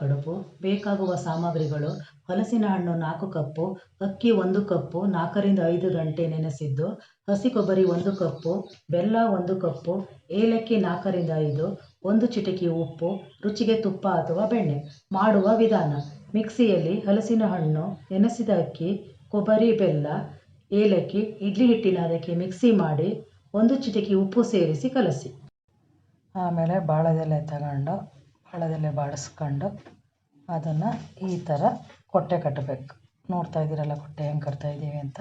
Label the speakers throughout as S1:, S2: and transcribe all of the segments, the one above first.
S1: ಕಡುಬು, ಬೇಕಾಗುವ ಸಾಮಗ್ರಿಗಳು, ಹಲಸಿನ ಹಣ್ಣು ನಾಲ್ಕು ಕಪ್ಪು, ಅಕ್ಕಿ ಒಂದು ಕಪ್ಪು, ನಾಲ್ಕರಿಂದ ಐದು ಗಂಟೆ ನೆನೆಸಿದ್ದು, ಹಸಿ ಕೊಬ್ಬರಿ ಒಂದು ಕಪ್ಪು, ಬೆಲ್ಲ ಒಂದು ಕಪ್ಪು, ಏಲಕ್ಕಿ ನಾಲ್ಕರಿಂದ ಐದು, ಒಂದು ಚಿಟಿಕೆ ಉಪ್ಪು, ರುಚಿಗೆ ತುಪ್ಪ ಅಥವಾ ಬೆಣ್ಣೆ. ಮಾಡುವ ವಿಧಾನ, ಮಿಕ್ಸಿಯಲ್ಲಿ ಹಲಸಿನ ಹಣ್ಣು, ನೆನೆಸಿದ ಅಕ್ಕಿ, ಕೊಬ್ಬರಿ ಬೆಲ್ಲ, ಏಲಕ್ಕಿ, ಇಡ್ಲಿ ಹಿಟ್ಟಿನ ಅದಕ್ಕೆ ಮಿಕ್ಸಿ ಮಾಡಿ, ಒಂದು ಚಿಟಿಕೆ ಉಪ್ಪು ಸೇರಿಸಿ ಕಲಸಿ. ಆಮೇಲೆ ಬಾಳೆದೆಲೆ ತಗೊಂಡು ಬಾಳೆದೆಲೆ ಬಾಡಿಸ್ಕೊಂಡು ಅದನ್ನು ಈ ಥರ ಕೊಟ್ಟೆ ಕಟ್ಟಬೇಕು. ನೋಡ್ತಾ ಇದ್ದೀರಲ್ಲ ಕೊಟ್ಟೆ ಹೆಂಗೆ ಕಟ್ತಾ ಇದ್ದೀವಿ ಅಂತ.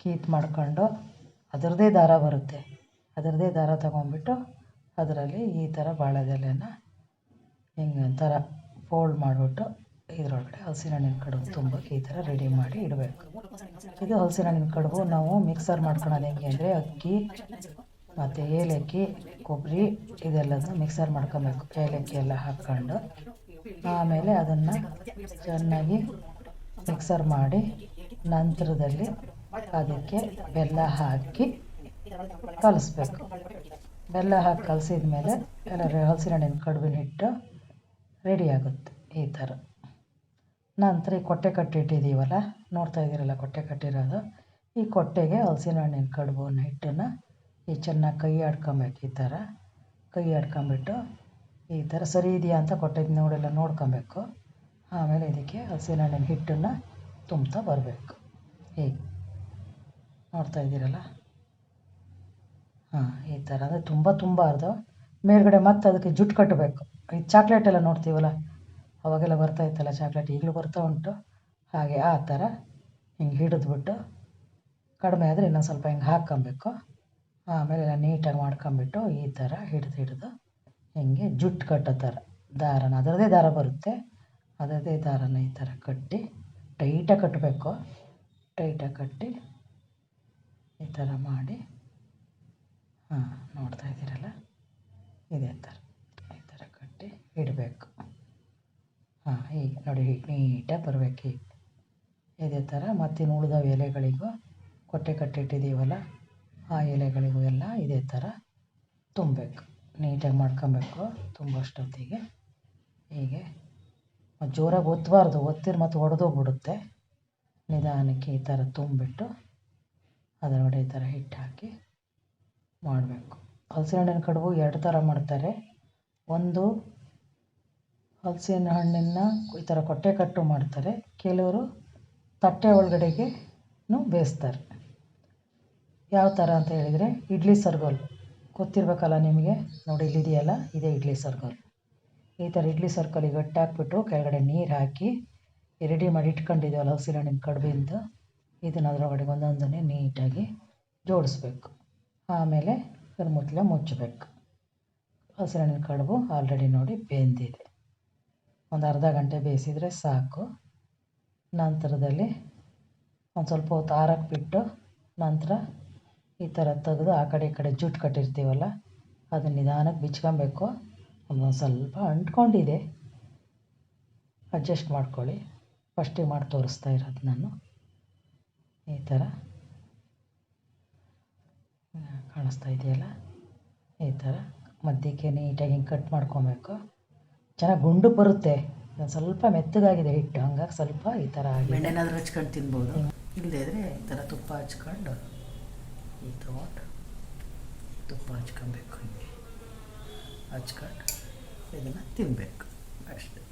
S1: ಕೀತ್ ಮಾಡ್ಕೊಂಡು ಅದರದ್ದೇ ದಾರ ಬರುತ್ತೆ. ಅದರದ್ದೇ ದಾರ ತಗೊಂಡ್ಬಿಟ್ಟು ಅದರಲ್ಲಿ ಈ ಥರ ಬಾಳೆದೆಲೆನ ಹಿಂಗೆ ಒಂಥರ ಫೋಲ್ಡ್ ಮಾಡಿಬಿಟ್ಟು ಇದರೊಳಗಡೆ ಹಲಸಿನ ಹಣ್ಣಿನ ಕಡುಬು ತುಂಬಕ್ಕೆ ಈ ಥರ ರೆಡಿ ಮಾಡಿ ಇಡಬೇಕು. ಇದು ಹಲಸಿನ ಹಣ್ಣಿನ ಕಡುಬು ನಾವು ಮಿಕ್ಸರ್ ಮಾಡ್ಕೊಳೋದು ಹೆಂಗೆ ಅಂದರೆ ಅಕ್ಕಿ ಮತ್ತು ಏಲಕ್ಕಿ ಕೊಬ್ಬರಿ ಇದೆಲ್ಲದನ್ನು ಮಿಕ್ಸರ್ ಮಾಡ್ಕೊಬೇಕು. ಏಲಕ್ಕಿ ಎಲ್ಲ ಹಾಕ್ಕೊಂಡು ಆಮೇಲೆ ಅದನ್ನು ಚೆನ್ನಾಗಿ ಮಿಕ್ಸರ್ ಮಾಡಿ ನಂತರದಲ್ಲಿ ಅದಕ್ಕೆ ಬೆಲ್ಲ ಹಾಕಿ ಕಲಿಸ್ಬೇಕು. ಬೆಲ್ಲ ಹಾಕಿ ಕಲಸಿದ ಮೇಲೆ ಎಲ್ಲ ಹಲಸಿನ ಹಣ್ಣಿನ ಕಡುಬಿನ ಹಿಟ್ಟು ರೆಡಿ ಆಗುತ್ತೆ ಈ ಥರ. ನಂತರ ಈ ಕೊಟ್ಟೆ ಕಟ್ಟಿಟ್ಟಿದ್ದೀವಲ್ಲ ನೋಡ್ತಾ ಇದ್ದೀರಲ್ಲ ಕೊಟ್ಟೆ ಕಟ್ಟಿರೋದು. ಈ ಕೊಟ್ಟೆಗೆ ಹಲಸಿನ ಹಣ್ಣಿನ ಕಡುಬು, ಹಿಟ್ಟನ್ನು ಈ ಚೆನ್ನಾಗಿ ಕೈ ಆಡ್ಕೊಬೇಕು ಈ ಥರ ಕೈ ಆಡ್ಕೊಂಬಿಟ್ಟು ಈ ಥರ ಸರಿ ಇದೆಯಾ ಅಂತ ಕೊಟ್ಟಿದ್ದು ನೋಡೆಲ್ಲ ನೋಡ್ಕೊಬೇಕು. ಆಮೇಲೆ ಇದಕ್ಕೆ ಹಸಿನಣ್ಣಿನ ಹಿಟ್ಟನ್ನು ತುಂಬ್ತಾ ಬರಬೇಕು. ಹೀಗೆ ನೋಡ್ತಾ ಇದ್ದೀರಲ್ಲ? ಹಾಂ, ಈ ಥರ ಅಂದರೆ ತುಂಬ ತುಂಬಾರ್ದು. ಮೇಲ್ಗಡೆ ಮತ್ತೆ ಅದಕ್ಕೆ ಜುಟ್ಟು ಕಟ್ಟಬೇಕು. ಈ ಚಾಕ್ಲೇಟ್ ಎಲ್ಲ ನೋಡ್ತೀವಲ್ಲ, ಅವಾಗೆಲ್ಲ ಬರ್ತಾ ಇತ್ತಲ್ಲ ಚಾಕ್ಲೇಟ್, ಈಗಲೂ ಬರ್ತಾ ಉಂಟು. ಹಾಗೆ ಆ ಥರ ಹಿಂಗೆ ಹಿಡಿದ್ಬಿಟ್ಟು ಕಡಿಮೆ ಆದರೆ ಇನ್ನೊಂದು ಸ್ವಲ್ಪ ಹಿಂಗೆ ಹಾಕ್ಕೊಬೇಕು. ಆಮೇಲೆ ನೀಟಾಗಿ ಮಾಡ್ಕೊಂಬಿಟ್ಟು ಈ ಥರ ಹಿಡ್ದು ಹಿಡಿದು ಹಿಂಗೆ ಜುಟ್ಟು ಕಟ್ಟೋ ಥರ ದಾರನ, ಅದರದ್ದೇ ದಾರ ಬರುತ್ತೆ. ಅದರದ್ದೇ ದಾರನ ಈ ಥರ ಕಟ್ಟಿ ಟೈಟಾಗಿ ಕಟ್ಟಬೇಕು. ಟೈಟಾಗಿ ಕಟ್ಟಿ ಈ ಥರ ಮಾಡಿ, ಹಾಂ, ನೋಡ್ತಾ ಇದ್ದೀರಲ್ಲ? ಇದೇ ಥರ ಈ ಥರ ಕಟ್ಟಿ ಇಡಬೇಕು. ಹಾಂ, ಹೀಗೆ ನೋಡಿ ಹೀಗೆ ನೀಟಾಗಿ ಬರಬೇಕು ಹೀಗೆ. ಇದೇ ಥರ ಮತ್ತಿನ್ನು ಉಳಿದವು ಎಲೆಗಳಿಗೂ ಕೊಟ್ಟೆ ಕಟ್ಟಿಟ್ಟಿದ್ದೀವಲ್ಲ? ಆ ಎಲೆಗಳಿಗೂ ಎಲ್ಲ ಇದೇ ಥರ ತುಂಬಬೇಕು ನೀಟಾಗಿ ಮಾಡ್ಕೊಬೇಕು ತುಂಬಷ್ಟೊತ್ತಿಗೆ ಹೀಗೆ ಮತ್ತು ಜೋರಾಗಿ ಒತ್ತಬಾರ್ದು ಒತ್ತಿದ್ರೆ ಮತ್ತು ಒಡೆದೋಗ್ಬಿಡುತ್ತೆ. ನಿಧಾನಕ್ಕೆ ಈ ಥರ ತುಂಬಿಬಿಟ್ಟು ಅದರೊಳಗಡೆ ಈ ಥರ ಹಿಟ್ಟು ಹಾಕಿ ಮಾಡಬೇಕು. ಹಲಸಿನ ಹಣ್ಣಿನ ಕಡುಬು ಎರಡು ಥರ ಮಾಡ್ತಾರೆ. ಒಂದು ಹಲಸಿನ ಹಣ್ಣನ್ನು ಈ ಥರ ಕೊಟ್ಟೆ ಕಟ್ಟು ಮಾಡ್ತಾರೆ. ಕೆಲವರು ತಟ್ಟೆ ಒಳಗಡೆಗೆ ಬೇಯಿಸ್ತಾರೆ. ಯಾವ ಥರ ಅಂತ ಹೇಳಿದರೆ ಇಡ್ಲಿ ಸರ್ಗೋಲ್. ಗೊತ್ತಿರಬೇಕಲ್ಲ ನಿಮಗೆ? ನೋಡಿ ಇಲ್ಲಿದೆಯಲ್ಲ ಇದೇ ಇಡ್ಲಿ ಸರ್ಗೋಲ್. ಈ ಥರ ಇಡ್ಲಿ ಸರ್ಕಲಿಗೆ ಗಟ್ಟಿ ಹಾಕ್ಬಿಟ್ಟು ಕೆಳಗಡೆ ನೀರು ಹಾಕಿ ರೆಡಿ ಮಾಡಿ ಇಟ್ಕೊಂಡಿದ್ದೀವಲ್ಲ ಹಸಿರು ಹಣ್ಣಿನ ಕಡುಬಿಂದು ಇದನ್ನು ಅದರೊಳಗಡೆ ಒಂದೊಂದನ್ನೇ ನೀಟಾಗಿ ಜೋಡಿಸ್ಬೇಕು. ಆಮೇಲೆ ಅದ್ರ ಮುಚ್ಚಳ ಮುಚ್ಚಬೇಕು. ಹಸಿರು ಹಣ್ಣಿನ ಕಡುಬು ಆಲ್ರೆಡಿ ನೋಡಿ ಬೆಂದಿದೆ. ಒಂದು ಅರ್ಧ ಗಂಟೆ ಬೇಯಿಸಿದರೆ ಸಾಕು. ನಂತರದಲ್ಲಿ ಒಂದು ಸ್ವಲ್ಪ ಹೊತ್ತು ಆರಕ್ಕೆ ಬಿಟ್ಟು ನಂತರ ಈ ಥರ ತೆಗೆದು ಆ ಕಡೆ ಈ ಕಡೆ ಜುಟ್ಟು ಕಟ್ಟಿರ್ತೀವಲ್ಲ ಅದನ್ನ ನಿಧಾನಕ್ಕೆ ಬಿಚ್ಕೊಬೇಕು. ಒಂದು ಸ್ವಲ್ಪ ಅಂಟ್ಕೊಂಡಿದೆ. ಅಡ್ಜಸ್ಟ್ ಮಾಡ್ಕೊಳ್ಳಿ. ಫಸ್ಟಿಗೆ ಮಾಡಿ ತೋರಿಸ್ತಾ ಇರೋದು ನಾನು. ಈ ಥರ. ಕಾಣಿಸ್ತಾ ಇದೆಯಲ್ಲ? ಈ ಥರ. ಮಧ್ಯಕ್ಕೆ ನೀಟಾಗಿ ಹಿಂಗೆ ಕಟ್ ಮಾಡ್ಕೊಬೇಕು. ಚೆನ್ನಾಗಿ ಗುಂಡು ಬರುತ್ತೆ. ಒಂದು ಸ್ವಲ್ಪ ಮೆತ್ತಗಾಗಿದೆ ಹಿಟ್ಟು. ಹಂಗಾಗಿ ಸ್ವಲ್ಪ ಈ ಥರ ಆಗಿದೆ.
S2: ಬೆಣ್ಣೆನಾದ್ರೂ ಹಚ್ಕೊಂಡು ತಿನ್ಬೋದು. ಇಲ್ಲದೇ ಇದ್ರೆ ಈ ಥರ ತುಪ್ಪ ಹಚ್ಕೊಂಡು ಈ ತೊಗೊಂಡು ತುಪ್ಪ ಹಚ್ಕೊಬೇಕು ಹಿಂಗೆ ಹಚ್ಕೊಂಡು ಇದನ್ನು ತಿನ್ನಬೇಕು ಅಷ್ಟೇ